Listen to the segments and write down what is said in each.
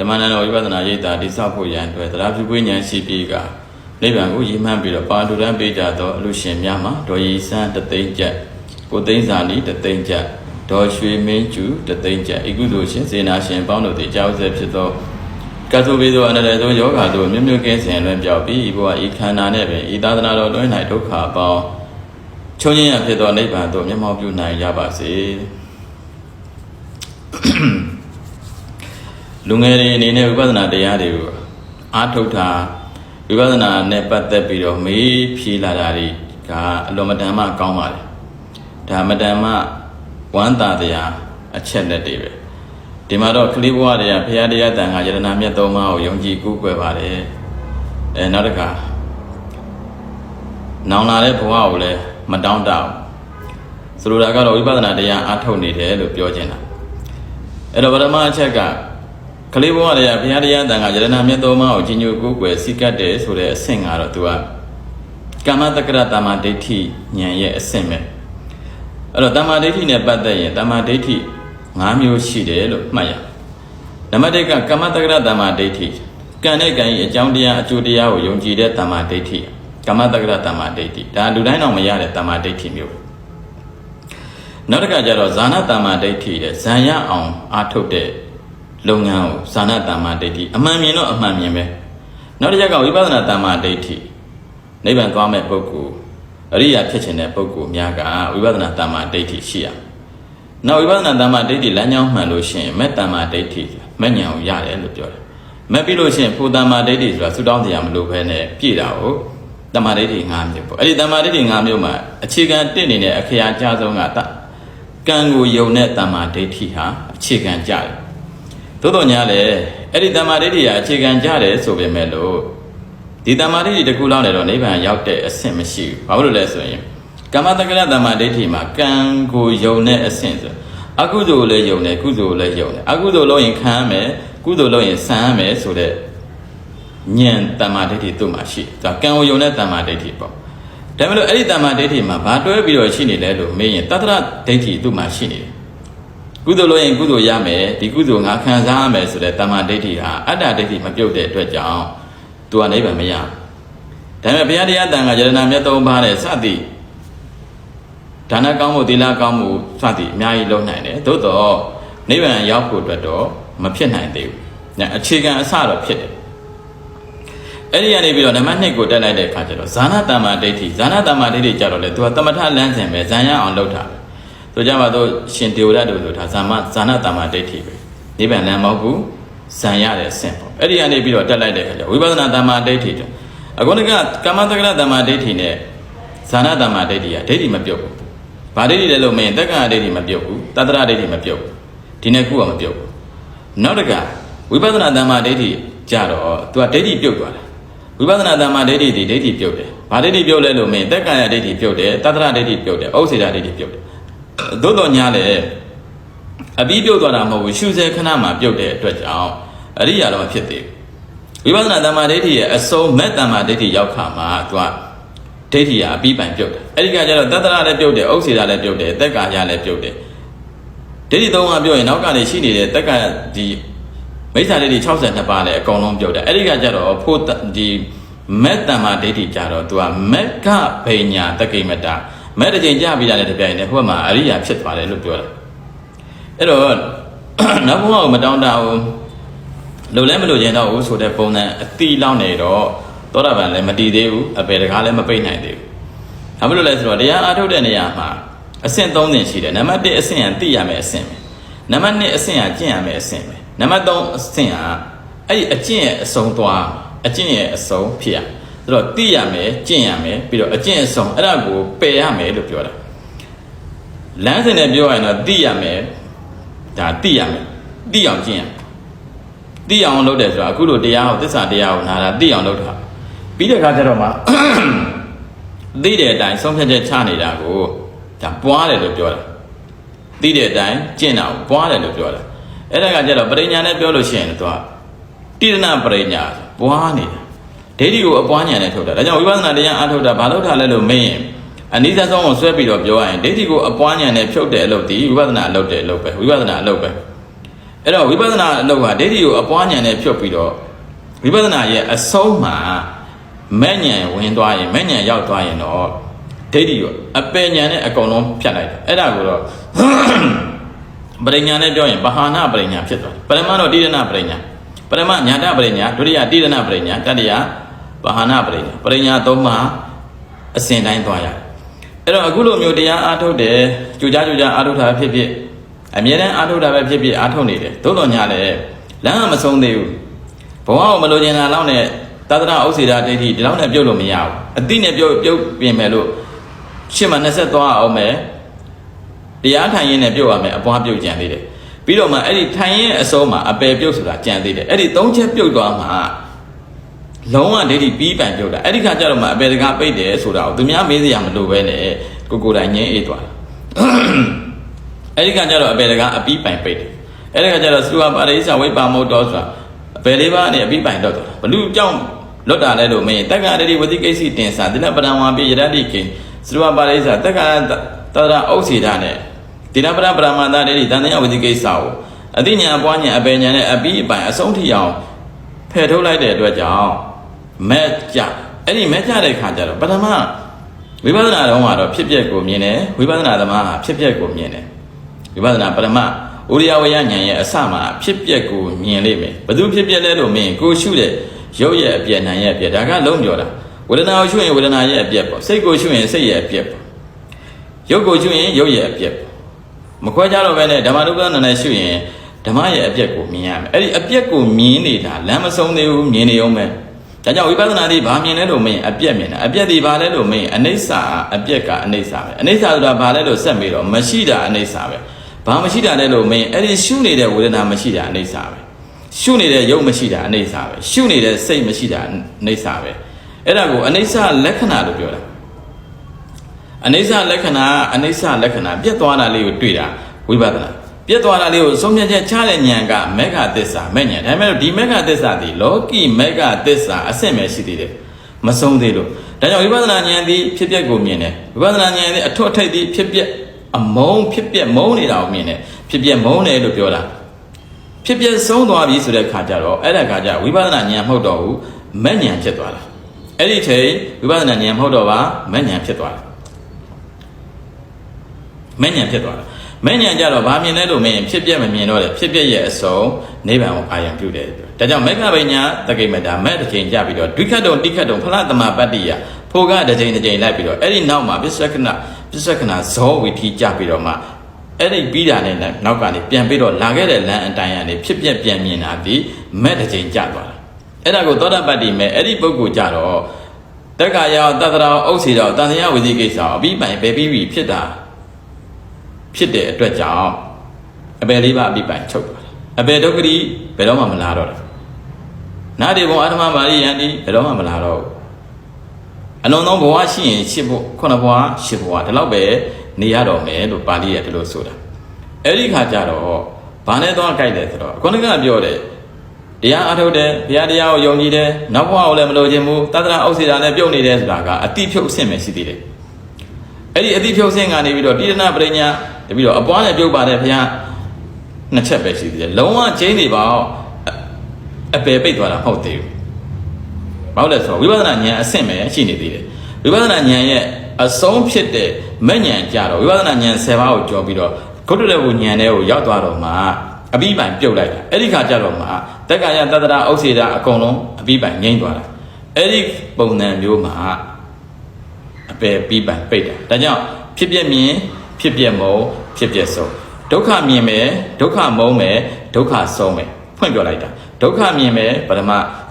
ဓမ္မနန္ဒဝိပဿနာရိပ်သာတိဆောက်ဖို့ရန်အတွက်သရဖြူပွေးဉာဏ်ရှိပြီးကနိဗ္ဗာန်ကိုရည်မှန်းပြီးတော့ပါတူတန်းပေးကြသောအလူရှင်များမှာဒေါ်ရီစန်းတသိန်းကျပ်ကိုသိန်းစာနီတသိန်းကျပ်ဒေါ်ရွှေမင်းကျူတသိန်းကျပ်ဤကုသိုလ်ရှင်စေနာရှင်ပေါင်းတို့သည်ကြောက်စဲဖြစ်သောကတ်သုဘေသောအနန္တသောယောဂါတို့မြတ်မြတ်ကဲစင်လွင်ပြောက်ပြီးဤဘဝဤခန္ဓာနဲ့ပင်ဤသာသနာတော်တွင်၌ဒုက္ခအပေါင်းချုံငင်းရဖြစ်သောနိဗ္ဗာန်သို့မျက်မှောက်ပြုနိုင်ကြပါစေ။ လူငယ်တွေအနေနဲ့ဝိပဿနာတရားတွေကိုအားထုတ်တာဝိပဿနာနဲ့ပတ်သက်ပြီးတော့မေးဖြေလာတာတွေကအလွန်မတန်မှကောင်းပါလေဒါမတန်မှဝမ်းသာတရားအချက်လက်တွေပဲဒီမှာတော့ကလေးဘဝတွေကဘုရားတရားတန်ခါယရနာမြတ်သုံးပါးကိုယုံကြည်ကိုးကွယ်ပါတယ်အဲနောက်တစ်ခါနောင်လာတဲ့ဘဝကိုလည်းမတောင်းတအောင်ဆိုလိုတာကတော့ဝိပဿနာတရားအားထုတ်နေတယ်လို့ပြောချင်တာအဲ့တော့ပထမအချက်က ကလေးဘဝတွေကဘုရားတရားတန်ခါယရဏမြတ်တော်မကိုကြီးညိုကိုးကွယ်စိတ်ကတ်တယ်ဆိုတဲ့အဆင့်ကတော့သူကကာမတက္ကရတမ္မာဒိဋ္ဌိဉာဏ်ရဲ့အဆင့်ပဲအဲ့တော့တမ္မာဒိဋ္ဌိနဲ့ပတ်သက်ရင်တမ္မာဒိဋ္ဌိ၅မျိုးရှိတယ်လို့မှတ်ရနံပါတ်၁ကကာမတက္ကရတမ္မာဒိဋ္ဌိကံနဲ့ကံရဲ့အကြောင်းတရားအကျိုးတရားကိုယုံကြည်တဲ့တမ္မာဒိဋ္ဌိကာမတက္ကရတမ္မာဒိဋ္ဌိဒါလူတိုင်းတော့မရတဲ့တမ္မာဒိဋ္ဌိမျိုးနောက်တစ်ခါကျတော့ဇာနာတမ္မာဒိဋ္ဌိတဲ့ဇံရအောင်အာထုတ်တဲ့ လုပ်ငန်းကိုဇာနာတမ္မာဒိဋ္ဌိအမှန်မြင်တော့အမှန်မြင်ပဲနောက်တစ်ချက်ကဝိပဿနာတမ္မာဒိဋ္ဌိနိဗ္ဗာန်သွားမဲ့ပုဂ္ဂိုလ်အရိယာဖြစ်ခြင်းတဲ့ပုဂ္ဂိုလ်များကဝိပဿနာတမ္မာဒိဋ္ဌိရှိရနောက်ဝိပဿနာတမ္မာဒိဋ္ဌိလမ်းကြောင်းမှန်လို့ရှိရင်မဲ့တမ္မာဒိဋ္ဌိမဲ့ညာကိုရတယ်လို့ပြောတယ်မဲ့ပြီးလို့ရှိရင်ဖူတမ္မာဒိဋ္ဌိဆိုတာဆူတောင်းတရားမလို့ဘဲနဲ့ပြည့်တာကိုတမ္မာဒိဋ္ဌိ၅မျိုးပေါ့အဲ့ဒီတမ္မာဒိဋ္ဌိ၅မျိုးမှာအခြေခံတင့်နေတဲ့အခရာအကျဆုံးကတကံကိုယုံတဲ့တမ္မာဒိဋ္ဌိဟာအခြေခံကြတယ် သို့တော်ညာလေအဲ့ဒီတမ္မာဒိဋ္ဌိကအခြေခံကြတယ်ဆိုပေမဲ့လို့ဒီတမ္မာဒိဋ္ဌိတစ်ခုလောက်နဲ့တော့နိဗ္ဗာန်ရောက်တဲ့အဆင့်မရှိဘူး။ဘာလို့လဲဆိုရင်ကမ္မတက္ကရတမ္မာဒိဋ္ဌိမှာကံကိုယုံတဲ့အဆင့်ဆိုအကုသိုလ်လည်းယုံတယ်ကုသိုလ်လည်းယုံတယ်အကုသိုလ်လို့ရင်ခံရမယ်ကုသိုလ်လို့ရင်ဆံရမယ်ဆိုတဲ့ဉာဏ်တမ္မာဒိဋ္ဌိသူ့မှာရှိတယ်။ဒါကံကိုယုံတဲ့တမ္မာဒိဋ္ဌိပေါ့။ဒါပေမဲ့လို့အဲ့ဒီတမ္မာဒိဋ္ဌိမှာဘာတွဲပြီးတော့ရှိနေလဲလို့မေးရင်တတ္တရဒိဋ္ဌိသူ့မှာရှိနေတယ် ကုသိုလ်လို့ရင်ကုသိုလ်ရမယ်ဒီကုသိုလ်ငါခံစားရမယ်ဆိုတဲ့တမ္မာဒိဋ္ဌိဟာအတ္တဒိဋ္ဌိမပြုတ်တဲ့အတွက်ကြောင့်သူကနိဗ္ဗာန်မရဘူးဒါပေမဲ့ဘုရားတရားတန်ခါယရဏမြတ်သုံးပါးနဲ့စသည်ဒါနကောင်းမှုသီလကောင်းမှုစသည်အများကြီးလုပ်နိုင်တယ်သို့တော့နိဗ္ဗာန်ရောက်ဖို့အတွက်တော့မဖြစ်နိုင်သေးဘူးညာအခြေခံအစတော့ဖြစ်တယ်အဲ့ဒီကနေပြီးတော့နံပါတ်2ကိုတက်လိုက်တဲ့အခါကျတော့ဇာနာတမ္မာဒိဋ္ဌိဇာနာတမ္မာဒိဋ္ဌိကြတော့လေသူကတမထလမ်းစဉ်ပဲဇံရအောင်လုပ်တာပဲ ဆိုကြပါတော့ရှင်တေဝရတ်တို့ဆိုတာဇာမဇာနာတမ္မာဒိဋ္ဌိပဲနိဗ္ဗာန်လမ်းမဟုတ်ဘူးဇံရတဲ့အဆင့်ပေါ့အဲ့ဒီကနေပြီးတော့တက်လိုက်တဲ့အခါကျဝိပဿနာတမ္မာဒိဋ္ဌိတော့အခုကကမ္မတက္ကရတမ္မာဒိဋ္ဌိနဲ့ဇာနာတမ္မာဒိဋ္ဌိကဒိဋ္ဌိမပြုတ်ဘူးဘာဒိဋ္ဌိလဲလို့မင်းတက္ကရာဒိဋ္ဌိမပြုတ်ဘူးတတ္တရဒိဋ္ဌိမပြုတ်ဘူးဒီနှစ်ခုကမပြုတ်ဘူးနောက်တကဝိပဿနာတမ္မာဒိဋ္ဌိကြတော့သူကဒိဋ္ဌိပြုတ်သွားတယ်ဝိပဿနာတမ္မာဒိဋ္ဌိဒီဒိဋ္ဌိပြုတ်တယ်ဘာဒိဋ္ဌိပြုတ်လဲလို့မင်းတက္ကရာဒိဋ္ဌိပြုတ်တယ်တတ္တရဒိဋ္ဌိပြုတ်တယ်ဥစ္စေတာဒိဋ္ဌိပြုတ်တယ် သို့တော်ညာလေအပြီးပြုတ်သွားတာမဟုတ်ဘူးရှုစေခဏမှာပြုတ်တဲ့အတွက်ကြောင့်အရိယာတော့မဖြစ်သေးဘူးဝိပဿနာတမ္မာဒိဋ္ဌိရဲ့အစုံမဲ့တမ္မာဒိဋ္ဌိရောက်ခါမှာသူကဒိဋ္ဌိကအပြီးပိုင်ပြုတ်တယ်အဲ့ဒီကကျတော့တတ္တရလည်းပြုတ်တယ်ဥစ္စေတာလည်းပြုတ်တယ်တက်ကာယလည်းပြုတ်တယ်ဒိဋ္ဌိသုံးပါးပြုတ်ရင်နောက်ကနေရှိနေတဲ့တက်ကဒီမိစ္ဆာဒိဋ္ဌိ62ပါးလည်းအကုန်လုံးပြုတ်တယ်အဲ့ဒီကကျတော့ဖို့ဒီမဲ့တမ္မာဒိဋ္ဌိကြတော့သူကမက်ကဗိညာတက္ကိမတာ မဲ့တစ်ချိန်ကြာပြီးတာလည်းတပြိုင်တည်းဟိုဘက်မှာအရိယာဖြစ်သွားတယ်လို့ပြောတယ်အဲ့တော့နောက်ဘုံကမတောင်းတဘူးလုံလဲမလို့ရင်တော့ဘူးဆိုတဲ့ပုံစံအတိလောက်နေတော့သောတာပန်လည်းမတည်သေးဘူးအပေတကားလည်းမပိတ်နိုင်သေးဘူးဘာဖြစ်လို့လဲဆိုတော့တရားအားထုတ်တဲ့နေရာမှာအဆင့်၃ဆင့်ရှိတယ်နံပါတ်1အဆင့်ကသိရမယ်အဆင့်ပဲနံပါတ်2အဆင့်ကကျင့်ရမယ်အဆင့်ပဲနံပါတ်3အဆင့်ကအဲ့ဒီအကျင့်ရဲ့အဆုံးသွားအကျင့်ရဲ့အဆုံးဖြစ်ရ ဆိုတော့သိရမယ်ကျင့်ရမယ်ပြီးတော့အကျင့်အဆုံးအဲ့ဒါကိုပယ်ရမယ်လို့ပြောတာလမ်းစဉ်နဲ့ပြောရရင်တော့သိရမယ်ဒါသိရမယ်သိအောင်ကျင့်ရမယ်သိအောင်လုပ်တယ်ဆိုတာအခုလိုတရားကိုသစ္စာတရားကိုနားတာသိအောင်လုပ်တာပြီးတဲ့အခါကျတော့မှသိတဲ့အတိုင်းဆုံးဖြတ်ချက်ချနေတာကိုဒါပွားတယ်လို့ပြောတာသိတဲ့အတိုင်းကျင့်တာကိုပွားတယ်လို့ပြောတာအဲ့ဒါကကျတော့ပရိညာနဲ့ပြောလို့ရှိရင်တော့တိရဏပရိညာပွားနေတာ ဒိဋ္ဌိကိုအပွားညာနဲ့ထုတ်တာဒါကြောင့်ဝိပဿနာတရားအထုတ်တာဘာလို့ထားလဲလို့မင်းရင်အနိစ္စဆုံးကိုဆွဲပြီးတော့ပြောရရင်ဒိဋ္ဌိကိုအပွားညာနဲ့ဖြုတ်တဲ့အလုပ်ဒီဝိပဿနာအလုပ်တဲ့အလုပ်ပဲဝိပဿနာအလုပ်ပဲအဲ့တော့ဝိပဿနာအလုပ်ဟာဒိဋ္ဌိကိုအပွားဉာဏ်နဲ့ဖြုတ်ပြီးတော့ဝိပဿနာရဲ့အဆုံးမှာမဲ့ဉာဏ်ဝင်သွားရင်မဲ့ဉာဏ်ရောက်သွားရင်တော့ဒိဋ္ဌိကိုအပယ်ဉာဏ်နဲ့အကုန်လုံးဖြတ်လိုက်တယ်အဲ့ဒါကိုတော့ပရိညာနဲ့ပြောရင်ပဟာနာပရိညာဖြစ်သွားတယ်ပရမတော့တိရဏပရိညာပရမညာတပရိညာဒုတိယတိရဏပရိညာတတိယ ပဟာနာပရိညာပရိညာသုံးပါအစဉ်တိုင်းသွားရတယ်အဲ့တော့အခုလိုမျိုးတရားအားထုတ်တယ်ကြိုကြားကြိုကြားအားထုတ်တာဖြစ်ဖြစ်အမြဲတမ်းအားထုတ်တာပဲဖြစ်ဖြစ်အားထုတ်နေတယ်သို့တော်ညာလည်းလမ်းကမဆုံးသေးဘူးဘဝကိုမလိုချင်တာလောက်နဲ့သဒ္ဒနာဥစ္စေတာဒိဋ္ဌိဒီလောက်နဲ့ပြုတ်လို့မရဘူးအတိနဲ့ပြုတ်ပြုတ်ပြင်မယ်လို့ရှင်းမ20သွားအောင်မယ်တရားထိုင်ရင်နဲ့ပြုတ်ရမယ်အပွားပြုတ်ကြံသေးတယ်ပြီးတော့မှအဲ့ဒီထိုင်ရင်အစိုးမှာအပယ်ပြုတ်ဆိုတာကြံသေးတယ်အဲ့ဒီသုံးချက်ပြုတ်သွားမှ လုံးဝဒိဋ္ဌိပြီးပန်ပြုတ်တာအဲ့ဒီခါကျတော့မှအပယ်တကားပိတ်တယ်ဆိုတာကိုသူများမေးစရာမလိုပဲနဲ့ကိုကိုယ်တိုင်ငင်းအေးသွားတယ်အဲ့ဒီခါကျတော့အပယ်တကားအပြီးပိုင်ပိတ်တယ်အဲ့ဒီခါကျတော့သုဝပါရိစ္ဆဝိပါမုတ်တော်ဆိုတာအပယ်လေးပါးနဲ့အပြီးပိုင်တော့တယ်ဘလူကြောင့်လွတ်တာလဲလို့မင်းတက္ကရာတိဝတိကိစ္စတင်စာတိလပဒံဝါပိယရတိကိသုဝပါရိစ္ဆတက္ကရာတရဥစ္စေတာနဲ့တိရပရပရမန္တတေဒီတန်တရားဝတိကိစ္စကိုအတိညာအပွားညာအပေညာနဲ့အပြီးအပိုင်အဆုံးထိအောင်ဖယ်ထုတ်လိုက်တဲ့အတွက်ကြောင့် မဲ့ကြအဲ့ဒီမဲ့ကြတဲ့ခါကျတော့ပထမဝိပဿနာတော့ကတော့ဖြစ်ပျက်ကိုမြင်တယ်ဝိပဿနာသမားဟာဖြစ်ပျက်ကိုမြင်တယ်ဝိပဿနာပရမဥရိယဝယဉာဏ်ရဲ့အစမှာဖြစ်ပျက်ကိုမြင်လိမ့်မယ်ဘယ်သူဖြစ်ပျက်လဲလို့မင်းကိုရှုတဲ့ရုပ်ရဲ့အပြည့်နာရဲ့အပြည့်ဒါကလုံးပြောတာဝေဒနာကိုရှုရင်ဝေဒနာရဲ့အပြည့်ပေါ့စိတ်ကိုရှုရင်စိတ်ရဲ့အပြည့်ပေါ့ရုပ်ကိုရှုရင်ရုပ်ရဲ့အပြည့်ပေါ့မခွဲကြတော့ပဲနဲ့ဓမ္မနုပ္ပန္နနဲ့ရှုရင်ဓမ္မရဲ့အပြက်ကိုမြင်ရမယ်အဲ့ဒီအပြက်ကိုမြင်နေတာလမ်းမဆုံးသေးဘူးမြင်နေအောင်ပဲ ဒါကြောင့်ဝိပဿနာဒီဘာမြင်လဲလို့မင်းအပြက်မြင်တာအပြက်ဒီဘာလဲလို့မင်းအနိစ္စအပြက်ကအနိစ္စပဲအနိစ္စဆိုတာဘာလဲလို့ဆက်ပြီးတော့မရှိတာအနိစ္စပဲဘာမရှိတာလဲလို့မင်းအဲ့ဒီရှုနေတဲ့ဝေဒနာမရှိတာအနိစ္စပဲရှုနေတဲ့ရုပ်မရှိတာအနိစ္စပဲရှုနေတဲ့စိတ်မရှိတာအနိစ္စပဲအဲ့ဒါကိုအနိစ္စလက္ခဏာလို့ပြောတာအနိစ္စလက္ခဏာအနိစ္စလက္ခဏာပြတ်သွားတာလေးကိုတွေ့တာဝိပဿနာ ပြတ်သွားတာလေးကိုဆုံးဖြတ်ချက်ချတဲ့ဉာဏ်ကမေဃသစ္စာမဲ့ဉာဏ်ဒါပေမဲ့ဒီမေဃသစ္စာဒီလောကီမေဃသစ္စာအစစ်မဲ့ရှိသေးတယ်မဆုံးသေးလို့ဒါကြောင့်ဝိပဿနာဉာဏ်ဒီဖြစ်ပျက်ကိုမြင်တယ်ဝိပဿနာဉာဏ်ဒီအထွတ်အထိပ်ဒီဖြစ်ပျက်အမုံဖြစ်ပျက်မုံနေတာကိုမြင်တယ်ဖြစ်ပျက်မုံတယ်လို့ပြောတာဖြစ်ပျက်ဆုံးသွားပြီဆိုတဲ့ခါကျတော့အဲ့ဒါခါကျဝိပဿနာဉာဏ်မဟုတ်တော့ဘူးမဲ့ဉာဏ်ဖြစ်သွားတာအဲ့ဒီချိန်ဝိပဿနာဉာဏ်မဟုတ်တော့ပါမဲ့ဉာဏ်ဖြစ်သွားတာမဲ့ညံဖြစ်သွားတာ မဲ့ညံကြတော့ဗာမြင်လဲလို့မင်းဖြစ်ပြက်မမြင်တော့တယ်ဖြစ်ပြက်ရဲ့အစုံနိဗ္ဗာန်ကိုအာရုံပြုတယ်ဒါကြောင့်မေဃဗိညာတကိမတာမဲ့တစ်ချိန်ကြပြီးတော့ဒွိခတ်တုံတိခတ်တုံဖလားတမပတ္တိယဖိုကတစ်ချိန်တစ်ချိန်လိုက်ပြီးတော့အဲ့ဒီနောက်မှာပစ္စကနာပစ္စကနာဇောဝီထီကြပြီးတော့မှအဲ့ဒီပြီးတာနဲ့နောက်ကနေပြန်ပြီးတော့လာခဲ့တဲ့လမ်းအတိုင်းကနေဖြစ်ပြက်ပြန်မြင်တာဒီမဲ့တစ်ချိန်ကြသွားတာအဲ့ဒါကိုသောတာပတ္တိမဲ့အဲ့ဒီပုဂ္ဂိုလ်ကြတော့တက္ကရာတတရာဥစ္စေတော်တန်တရာဝိသိကိစ္စအပြီးပိုင်ပဲပြီးပြီဖြစ်တာ ဖြစ်တဲ့အတွက်ကြောင့်အပယ်လေးပါအပိပိုင်ချုပ်သွားတယ်အပယ်ဒုက္ခတိဘယ်တော့မှမလာတော့ဘူးနာတိဘုံအာထမပါရိယံဒီဘယ်တော့မှမလာတော့ဘူးအလုံးစုံဘဝရှိရင်ရှစ်ဘဝခုနှစ်ဘဝရှစ်ဘဝဒီလောက်ပဲနေရတော့မယ်လို့ပါဠိရဒီလိုဆိုတာအဲ့ဒီခါကျတော့ဘာနဲ့တော့ကြိုက်တယ်ဆိုတော့ခုနကပြောတယ်တရားအထုတ်တယ်ဘုရားတရားကိုယုံကြည်တယ်နောက်ဘဝကိုလည်းမလိုချင်ဘူးတသနာဥစ္စေတာနဲ့ပြုတ်နေတယ်ဆိုတာကအတိဖြုတ်အဆင့်ပဲရှိသေးတယ် အဲ့ဒီအတိဖြုတ်စင်းကနေပြီးတော့တိရဏပရိညာတပြီးတော့အပွားနဲ့ပြုတ်ပါတယ်ဘုရားနှစ်ချက်ပဲရှိသေးတယ်လုံးဝချင်းနေပါအောင်အပယ်ပိတ်သွားတာမဟုတ်သေးဘူးဘာလို့လဲဆိုတော့ဝိပဿနာဉာဏ်အဆင့်ပဲရှိနေသေးတယ်ဝိပဿနာဉာဏ်ရဲ့အဆုံးဖြစ်တဲ့မဲ့ဉာဏ်ကြတော့ဝိပဿနာဉာဏ်10ပါးကိုကြော်ပြီးတော့ဂုတ္တရဝဉာဏ်တွေကိုရောက်သွားတော့မှအပြီးပိုင်ပြုတ်လိုက်တာအဲ့ဒီခါကျတော့မှတက္ကရာတတ္တရာဥစ္စေတာအကုန်လုံးအပြီးပိုင်ငြိမ့်သွားတာအဲ့ဒီပုံစံမျိုးမှာအ ပယ်ပြီးပန်ပိတ်တာဒါကြောင့်ဖြစ်ပြက်မြင်ဖြစ်ပြက်မုံဖြစ်ပြက်ဆုံးဒုက္ခမြင်မယ်ဒုက္ခမုံမယ်ဒုက္ခဆုံးမယ်ဖွင့်ပြောလိုက်တာဒုက္ခမြင်မယ်ပထမ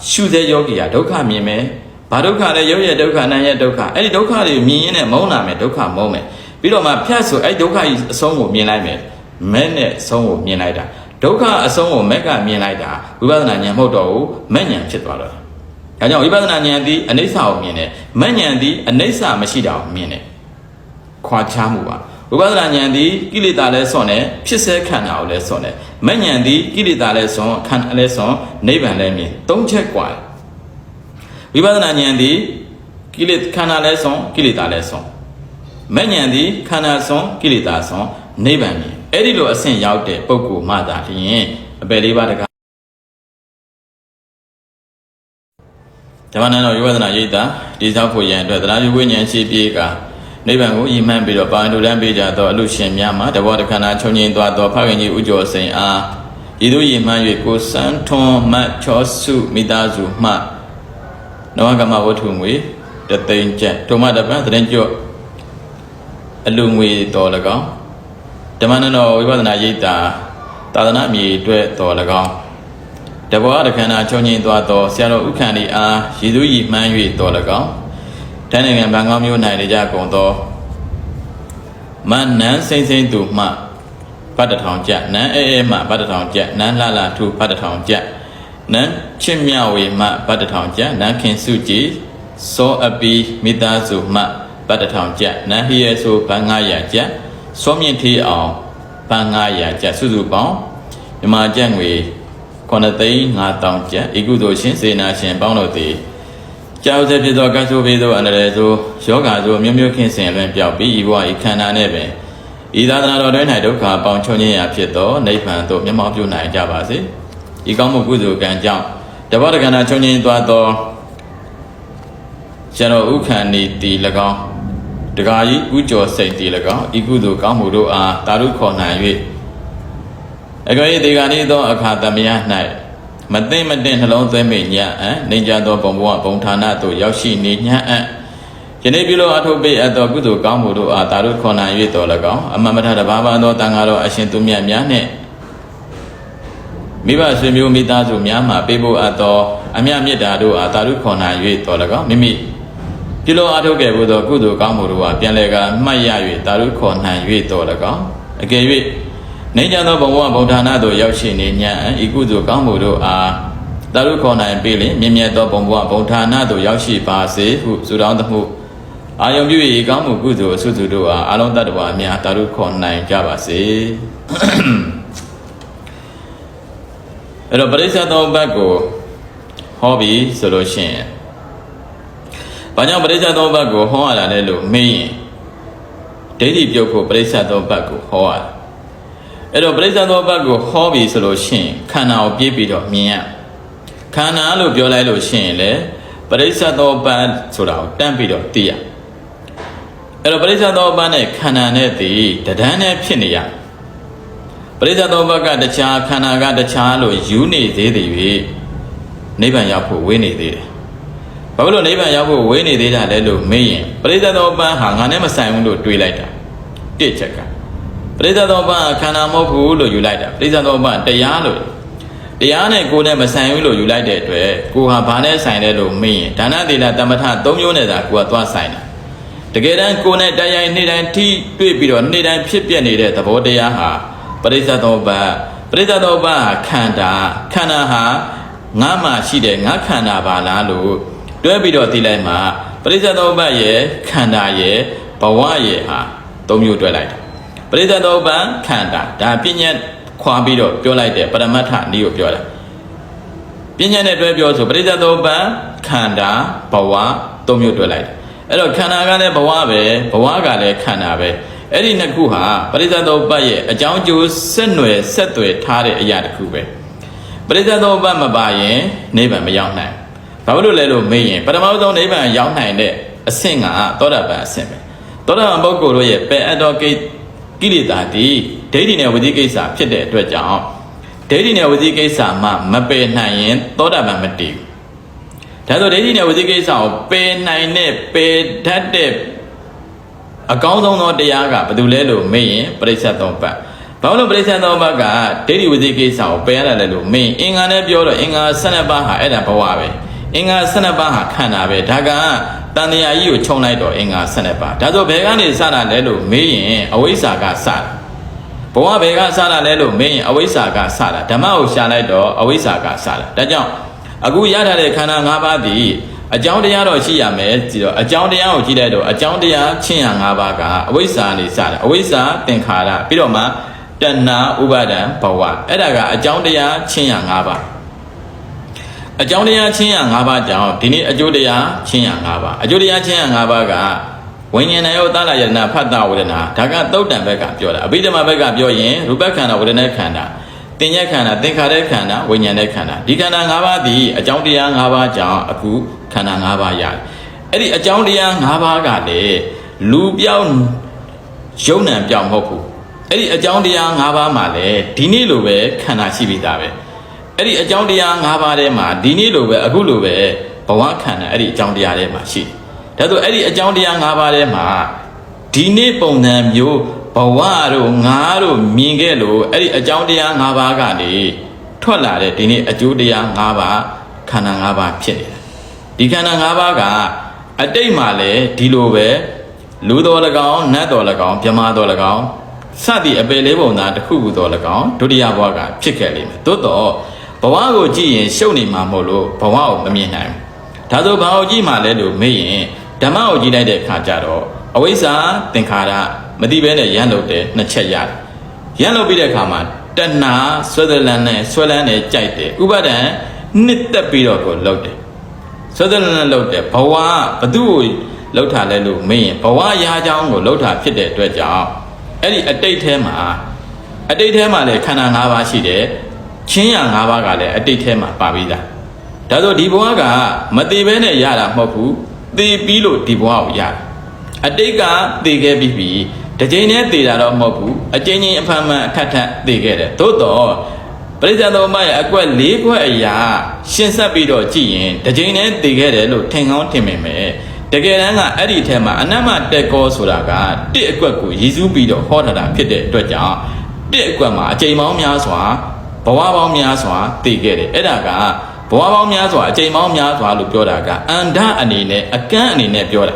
ရှုစေယောဂီကဒုက္ခမြင်မယ်ဘာဒုက္ခလဲရုပ်ရဲ့ဒုက္ခနာမ်ရဲ့ဒုက္ခအဲ့ဒီဒုက္ခတွေမြင်ရင်းနဲ့မုံလာမယ်ဒုက္ခမုံမယ်ပြီးတော့မှဖြတ်ဆိုအဲ့ဒုက္ခကြီးအဆုံးကိုမြင်လိုက်မယ်မဲ့နဲ့အဆုံးကိုမြင်လိုက်တာဒုက္ခအဆုံးကိုမက်ကမြင်လိုက်တာဝိပဿနာဉာဏ်မဟုတ်တော့ဘူးမဲ့ဉာဏ်ဖြစ်သွားတော့တာ ။ဒါကြောင့်ဝိပဿနာဉာဏ်သည်အနိစ္စကိုမြင်တယ်။မဉဏ်သည်အနိစ္စမရှိတာကိုမြင်တယ်။ခွာခြားမှုပါ။ဝိပဿနာဉာဏ်သည်ကိလေသာလဲစွန့်တယ်ဖြစ်စေခန္ဓာကိုလဲစွန့်တယ်။မဉဏ်သည်ကိလေသာလဲစွန့်ခန္ဓာလဲစွန့်နိဗ္ဗာန်လဲမြင်။သုံးချက်ကွာ။ဝိပဿနာဉာဏ်သည်ကိလေခန္ဓာလဲစွန့်ကိလေသာလဲစွန့်။မဉဏ်သည်ခန္ဓာစွန့်ကိလေသာစွန့်နိဗ္ဗာန်မြင်။အဲ့ဒီလိုအဆင့်ရောက်တဲ့ပုဂ္ဂိုလ်မှသာလျှင်အပေလေးပါးတက ဓမ္မနန္ဒယောဝဒနာရိတ်တာဒီသောက်ဖို့ရန်အတွက်သရဏဝိညာဉ်ရှိပြေးကနိဗ္ဗာန်ကိုရည်မှန်းပြီးတော့ပါဠိလိုလမ်းပေးကြသောအလူရှင်များမှာတဘောတခဏချုပ်ငြိမ်သွားသောဖခင်ကြီးဥကျော်စိန်အားဤသို့ရည်မှန်း၍ကိုစန်းထွန်မတ်ချောစုမိသားစုမှနဝကမဝတ္ထုငွေတသိန်းကျပ်ဒုမတပံသရင်ကျော့အလူငွေတော်၎င်းဓမ္မနန္ဒဝိပဿနာရိတ်တာသာသနာအမည်အတွက်တော်၎င်း တဘောတခဏချုပ်ငြိမ်သွားသောဆရာတော်ဥက္ကန္ဒီအားရည်သူရည်မှန်း၍တော်၎င်းတန်းနိုင်ငံဘန်ကောက်မြို့၌နေကြကုန်သောမနန်းစိမ့်စိမ့်သူမှဘတ်တထောင်ကျပ်နန်းအဲအဲမှဘတ်တထောင်ကျပ်နန်းလှလှထူဘတ်တထောင်ကျပ်နန်းချစ်မြဝေမှဘတ်တထောင်ကျပ်နန်းခင်စုကြည်စောအပီမိသားစုမှဘတ်တထောင်ကျပ်နန်းဟိရဲဆိုဘန်900ကျပ်စောမြင့်ထီအောင်ဘန်900ကျပ်စုစုပေါင်းမြန်မာကျပ်ငွေ 9သိန်း5000ကျပ်ဤကုသိုလ်ရှင်စေနာရှင်ပေါင်းတို့သည်ကြောက်တဲ့ဖြစ်သောကတ်ဆိုးပေးသောအန္တရာယ်ဆိုယောဂါဆိုမျိုးမျိုးခင်းစင်လွင်ပြောက်ပြီးဤဘဝဤခန္ဓာနဲ့ပင်ဤသာသနာတော်တွင်၌ဒုက္ခပေါင်းချုံခြင်းရာဖြစ်သောနိဗ္ဗာန်သို့မျက်မှောက်ပြုနိုင်ကြပါစေ။ဤကောင်းမှုကုသိုလ်ကံကြောင့်တဘောတကနာချုံခြင်းသွားသောကျွန်တော်ဥခန္ဒီတီ၎င်းတကာကြီးဥကျော်စိတ်တီ၎င်းဤကုသိုလ်ကောင်းမှုတို့အားတာရုခေါ်နိုင်၍ အကြွေဒီကနေ့သောအခါသမယ၌မသိမ့်မတင်နှလုံးသွင်းမိညံ့အံနေကြသောဘုံဘဝဘုံဌာနသို့ရောက်ရှိနေညံ့အံယနေ့ပြုလို့အထုပ်ပိအပ်သောကုသိုလ်ကောင်းမှုတို့အားတာရုခေါ်နိုင်၍တော်၎င်းအမမထတဘာဘာသောတန်ဃာတော်အရှင်သူမြတ်များနှင့်မိဘဆွေမျိုးမိသားစုများမှပေးဖို့အပ်သောအမြတ်မြတ်တာတို့အားတာရုခေါ်နိုင်၍တော်၎င်းမိမိပြုလို့အထုပ်ခဲ့ဖို့သောကုသိုလ်ကောင်းမှုတို့အားပြန်လည်ကမှတ်ရ၍တာရုခေါ်နိုင်၍တော်၎င်းအကယ်၍ နေကြသောဘဝဗုဒ္ဓနာသို့ရောက်ရှိနေညံဤကုသိုလ်ကောင်းမှုတို့အားတာရုခေါ်နိုင်ပြီလင်မြင့်မြတ်သောဘုံဘဝဗုဒ္ဓနာသို့ရောက်ရှိပါစေဟုဆုတောင်းသမှုအာယုံပြု၏ကောင်းမှုကုသိုလ်အဆုစုတို့အားအလုံးတတ္တဝါအများတာရုခေါ်နိုင်ကြပါစေအဲ့တော့ပရိစ္ဆေသောဘတ်ကိုဟောပြီဆိုလို့ရှိရင်ဘာကြောင့်ပရိစ္ဆေသောဘတ်ကိုဟောရတာလဲလို့မေးရင်ဒိဋ္ဌိပြုတ်ဖို့ပရိစ္ဆေသောဘတ်ကိုဟောရတာ အဲ့တော့ပရိစ္ဆေသောဘတ်ကိုဟောပြီဆိုလို့ရှိရင်ခန္ဓာကိုပြည့်ပြီးတော့မြင်ရခန္ဓာလို့ပြောလိုက်လို့ရှိရင်လေပရိစ္ဆေသောဘတ်ဆိုတာကိုတန့်ပြီးတော့သိရအဲ့တော့ပရိစ္ဆေသောဘတ်နဲ့ခန္ဓာနဲ့တည်တဒန်းနဲ့ဖြစ်နေရပရိစ္ဆေသောဘတ်ကတခြားခန္ဓာကတခြားလို့ယူနေသေးတယ်၍နိဗ္ဗာန်ရောက်ဖို့ဝေးနေသေးတယ်ဘာလို့နိဗ္ဗာန်ရောက်ဖို့ဝေးနေသေးတာလဲလို့မေးရင်ပရိစ္ဆေသောဘတ်ဟာငါနဲ့မဆိုင်ဘူးလို့တွေးလိုက်တာတစ်ချက်က ပရိစ္ဆေသောဘတ်ခန္ဓာမဟုတ်ဘူးလို့ယူလိုက်တာပရိစ္ဆေသောဘတ်တရားလို့တရားနဲ့ကိုယ်နဲ့မဆိုင်ဘူးလို့ယူလိုက်တဲ့အတွက်ကိုဟာဘာနဲ့ဆိုင်လဲလို့မေးရင်ဒါနသီလတမထ၃မျိုးနဲ့သာကိုကသွားဆိုင်တာတကယ်တမ်းကိုယ်နဲ့တရားနေ့တိုင်းထိတွေ့ပြီးတော့နေ့တိုင်းဖြစ်ပျက်နေတဲ့သဘောတရားဟာပရိစ္ဆေသောဘတ်ပရိစ္ဆေသောဘတ်ခန္ဓာခန္ဓာဟာငါမှရှိတယ်ငါခန္ဓာပါလားလို့တွဲပြီးတော့သိလိုက်မှာပရိစ္ဆေသောဘတ်ရဲ့ခန္ဓာရဲ့ဘဝရဲ့ဟာ၃မျိုးတွဲလိုက်တာ ပရိစ္ဆေသောဘတ်ခန္ဓာဒါပြဉ္ညာခွာပြီးတော့ပြောလိုက်တယ်ပရမတ္ထနည်းကိုပြောတာပညာနဲ့တွဲပြောဆိုပရိစ္ဆေသောပံခန္ဓာဘဝသုံးမျိုးတွဲလိုက်တယ်အဲ့တော့ခန္ဓာကလည်းဘဝပဲဘဝကလည်းခန္ဓာပဲအဲ့ဒီနှစ်ခုဟာပရိစ္ဆေသောပတ်ရဲ့အကြောင်းကျိုးဆက်နွယ်ဆက်သွယ်ထားတဲ့အရာတစ်ခုပဲပရိစ္ဆေသောပတ်မပါရင်နိဗ္ဗာန်မရောက်နိုင်ဘာလို့လဲလို့မေးရင်ပထမဆုံးနိဗ္ဗာန်ရောက်နိုင်တဲ့အဆင့်ကသောတာပန်အဆင့်ပဲသောတာပန်ပုဂ္ဂိုလ်တို့ရဲ့ပယ်အပ်သောကိ ကိလေသာတည်ဒိဋ္ဌိနဲ့ဝိသိကိစ္စဖြစ်တဲ့အတွက်ကြောင့်ဒိဋ္ဌိနဲ့ဝိသိကိစ္စမှမပယ်နိုင်ရင်သောတာပန်မတည်ဘူးဒါဆိုဒိဋ္ဌိနဲ့ဝိသိကိစ္စကိုပယ်နိုင်တဲ့ပယ်တတ်တဲ့အကောင်းဆုံးသောတရားကဘာလို့လဲလို့မေးရင်ပရိစ္ဆေသုံးပတ်ဘာလို့ပရိစ္ဆေသုံးပတ်ကဒိဋ္ဌိဝိသိကိစ္စကိုပယ်ရတယ်လဲလို့မေးအင်္ဂါနဲ့ပြောတော့အင်္ဂါ12ပါးဟာအဲ့ဒါဘဝပဲအင်္ဂါ12ပါးဟာခန္ဓာပဲဒါက တန်တရားကြီးကိုခြုံလိုက်တော့အင်္ဂါ12ပါးဒါဆိုဘယ်ကနေစတာလဲလို့မေးရင်အဝိဇ္ဇာကစတာဘဝဘယ်ကစတာလဲလို့မင်းရင်အဝိဇ္ဇာကစတာဓမ္မကိုရှာလိုက်တော့အဝိဇ္ဇာကစတာဒါကြောင့်အခုရထားတဲ့ခန္ဓာ၅ပါးဒီအကြောင်းတရားတော့ရှိရမယ်ကြည့်တော့အကြောင်းတရားကိုကြည့်လိုက်တော့အကြောင်းတရားချင်းရ၅ပါးကအဝိဇ္ဇာနေစတာအဝိဇ္ဇာသင်္ခါရပြီးတော့မှတဏှာဥပါဒံဘဝအဲ့ဒါကအကြောင်းတရားချင်းရ၅ပါး အကြောင်းတရားချင်းရ၅ပါးကြောင့်ဒီနေ့အကျိုးတရားချင်းရ၅ပါးအကျိုးတရားချင်းရ၅ပါးကဝိညာဉ်နဲ့ရောသာလယတနာဖတ်တာဝေဒနာဒါကသုတ်တံဘက်ကပြောတာအဘိဓမ္မာဘက်ကပြောရင်ရူပခန္ဓာဝေဒနာခန္ဓာတတင်ညက်ခန္ဓာသင်္ခါရခန္ဓာဝိညာဉ်တဲ့ခန္ဓာဒီခန္ဓာ၅ပါးသည်အကြောင်းတရား၅ပါးကြောင့်အခုခန္ဓာ၅ပါးရတယ်အဲ့ဒီအကြောင်းတရား၅ပါးကလည်းလူပြောင်းယုံ nant ပြောင်းမဟုတ်ဘူးအဲ့ဒီအကြောင်းတရား၅ပါးမှာလည်းဒီနေ့လိုပဲခန္ဓာရှိပြီးသားပဲ အဲ့ဒီအကြောင်းတရား၅ပါးထဲမှာဒီနေ့လိုပဲအခုလိုပဲဘဝခန္ဓာအဲ့ဒီအကြောင်းတရားထဲမှာရှိတယ်ဒါဆိုအဲ့ဒီအကြောင်းတရား၅ပါးထဲမှာဒီနေ့ပုံစံမျိုးဘဝတို့ငါတို့မြင်ခဲ့လို့အဲ့ဒီအကြောင်းတရား၅ပါးကနေထွက်လာတဲ့ဒီနေ့အကျိုးတရား၅ပါးခန္ဓာ၅ပါးဖြစ်နေတာဒီခန္ဓာ၅ပါးကအတိတ်မှာလည်းဒီလိုပဲလူတော်၎င်းနတ်တော်၎င်းမြမတော်၎င်းစသည်အပေလေးပုံသားတစ်ခုခုတော်၎င်းဒုတိယဘဝကဖြစ်ခဲ့လိမ့်မယ်သို့တော့ ဘဝကိုကြည့်ရင်ရှုပ်နေမှာမဟုတ်လို့ဘဝကိုမမြင်နိုင်ဘူးဒါဆိုဘာကိုကြည့်မှလဲလို့မေးရင်ဓမ္မကိုကြည့်လိုက်တဲ့အခါကျတော့အဝိဇ္ဇာသင်္ခါရမတိဘဲနဲ့ရန်လုပ်တဲ့နှစ်ချက်ရတယ်ရန်လုပ်ပြီးတဲ့အခါမှာတဏှာဆွဲသလန်းနဲ့ဆွဲလန်းနဲ့ကြိုက်တယ်ဥပါဒံနှစ်သက်ပြီးတော့ကိုလုပ်တယ်ဆွဲသလန်းနဲ့လုပ်တယ်ဘဝဘသူ့ကိုလှုပ်ထားလဲလို့မေးရင်ဘဝရာချောင်းကိုလှုပ်ထားဖြစ်တဲ့အတွက်ကြောင့်အဲ့ဒီအတိတ်ထဲမှာအတိတ်ထဲမှာလည်းခန္ဓာ၅ပါးရှိတယ် ချင်းရ၅ပါးကလည်းအတိတ်ထဲမှာပါပြီးသားဒါဆိုဒီဘဝကမတည်ဘဲနဲ့ရတာမဟုတ်ဘူးတည်ပြီးလို့ဒီဘဝကိုရတယ်အတိတ်ကတည်ခဲ့ပြီးပြီတစ်ချိန်နဲ့တည်တာတော့မဟုတ်ဘူးအချိန်ချင်းအဖန်ဖန်အခက်ထက်တည်ခဲ့တယ်သို့တော့ပရိစ္ဆေသမုပ္ပါရဲ့အကွက်၄ကွက်အရာရှင်းဆက်ပြီးတော့ကြည့်ရင်တစ်ချိန်နဲ့တည်ခဲ့တယ်လို့ထင်ကောင်းထင်မိမယ်တကယ်တမ်းကအဲ့ဒီထဲမှာအနမတက်ကောဆိုတာကတစ်အကွက်ကိုရည်စူးပြီးတော့ဟောထားတာဖြစ်တဲ့အတွက်ကြောင့်တစ်အကွက်မှာအချိန်ပေါင်းများစွာ ဘဝပေါင်းများစွာတည်ခဲ့တယ်အဲ့ဒါကဘဝပေါင်းများစွာအချိန်ပေါင်းများစွာလို့ပြောတာကအန္တအနေနဲ့အကန့်အနေနဲ့ပြောတာ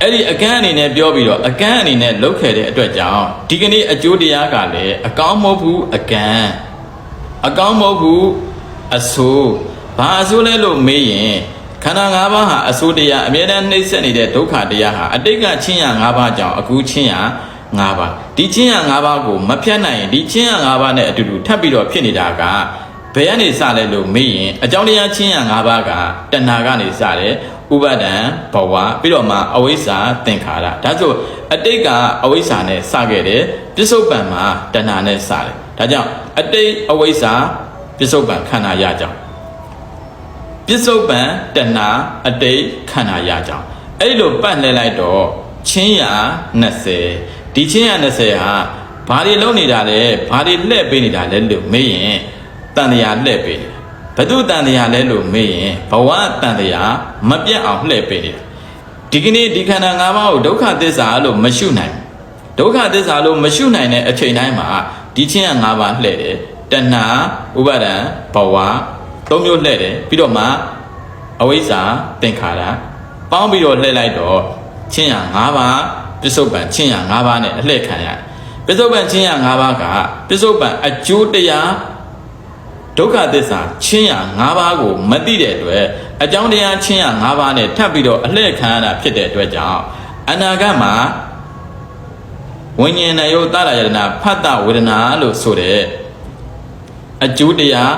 အဲ့ဒီအကန့်အနေနဲ့ပြောပြီးတော့အကန့်အနေနဲ့လုပ်ခဲ့တဲ့အတွက်ကြောင့်ဒီကနေ့အကျိုးတရားကလည်းအကောင်းမဟုတ်ဘူးအကန့်အကောင်းမဟုတ်ဘူးအဆိုးဘာအဆိုးလဲလို့မေးရင်ခန္ဓာ၅ပါးဟာအဆိုးတရားအမြဲတမ်းနှိမ့်ဆက်နေတဲ့ဒုက္ခတရားဟာအတိတ်ကချင်းရ၅ပါးကြောင့်အခုချင်းရ ၅ပါးဒီချင်းရ၅ပါးကိုမဖြတ်နိုင်ရင်ဒီချင်းရ၅ပါးနဲ့အတူတူထပ်ပြီးတော့ဖြစ်နေတာကဘယ်ကနေစလဲလို့မေးရင်အကြောင်းတရားချင်းရ၅ပါးကတဏှာကနေစတယ်ဥပါဒံဘဝပြီးတော့မှအဝိဇ္ဇာသင်္ခါရဒါဆိုအတိတ်ကအဝိဇ္ဇာနဲ့စခဲ့တယ်ပြစ္ဆုတ်ပံမှာတဏှာနဲ့စတယ်ဒါကြောင့်အတိတ်အဝိဇ္ဇာပြစ္ဆုတ်ပံခန္ဓာရကြောင်းပြစ္ဆုတ်ပံတဏှာအတိတ်ခန္ဓာရကြောင်းအဲ့လိုပတ်လှည့်လိုက်တော့ချင်းရ20 ဒီချင်းရ20ဟာဘာတွေလုံးနေတာလဲဘာတွေလှည့်ပေးနေတာလဲလို့မေးရင်တန်တရားလှည့်ပေးနေတာဘသူတန်တရားလဲလို့မေးရင်ဘဝတန်တရားမပြတ်အောင်လှည့်ပေးနေတာဒီကနေ့ဒီခန္ဓာ၅ပါးကိုဒုက္ခသစ္စာလို့မရှုနိုင်ဘူးဒုက္ခသစ္စာလို့မရှုနိုင်တဲ့အချိန်တိုင်းမှာဒီချင်းရ၅ပါးလှည့်တယ်တဏှာဥပါဒံဘဝသုံးမျိုးလှည့်တယ်ပြီးတော့မှအဝိဇ္ဇာသင်္ခါရပေါင်းပြီးတော့လှည့်လိုက်တော့ချင်းရ၅ပါး ပစ္စုပန်ချင်းရ၅ပါးနဲ့အလှည့်ခံရတယ်ပစ္စုပန်ချင်းရ၅ပါးကပစ္စုပန်အကျိုးတရားဒုက္ခသစ္စာချင်းရ၅ပါးကိုမသိတဲ့အတွက်အကြောင်းတရားချင်းရ၅ပါးနဲ့ထပ်ပြီးတော့အလှည့်ခံရတာဖြစ်တဲ့အတွက်ကြောင့်အနာဂတ်မှာဝိညာဉ်နဲ့ယုတ်တရယတနာဖတ်တဝေဒနာလို့ဆိုတဲ့အကျိုးတရား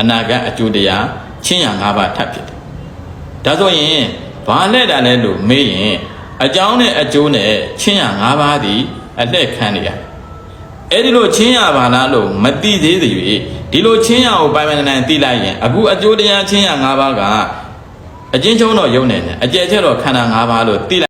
အနာဂတ်အကျိုးတရားချင်းရ၅ပါးထပ်ဖြစ်တယ်။ဒါဆိုရင်ဘာလဲတာလဲလို့မေးရင် အကြောင်းနဲ့အကျိုးနဲ့ချင်းရ၅ပါးသည်အလှည့်ခံနေရ။အဲ့ဒီလိုချင်းရပါလားလို့မသိသေးသေး၍ဒီလိုချင်းရကိုပိုင်ပိုင်နိုင်နိုင်သိလိုက်ရင်အခုအကျိုးတရားချင်းရ၅ပါးကအချင်းချုံတော့ယုံနေတယ်အကျယ်ချက်တော့ခန္ဓာ၅ပါးလို့သိလိုက်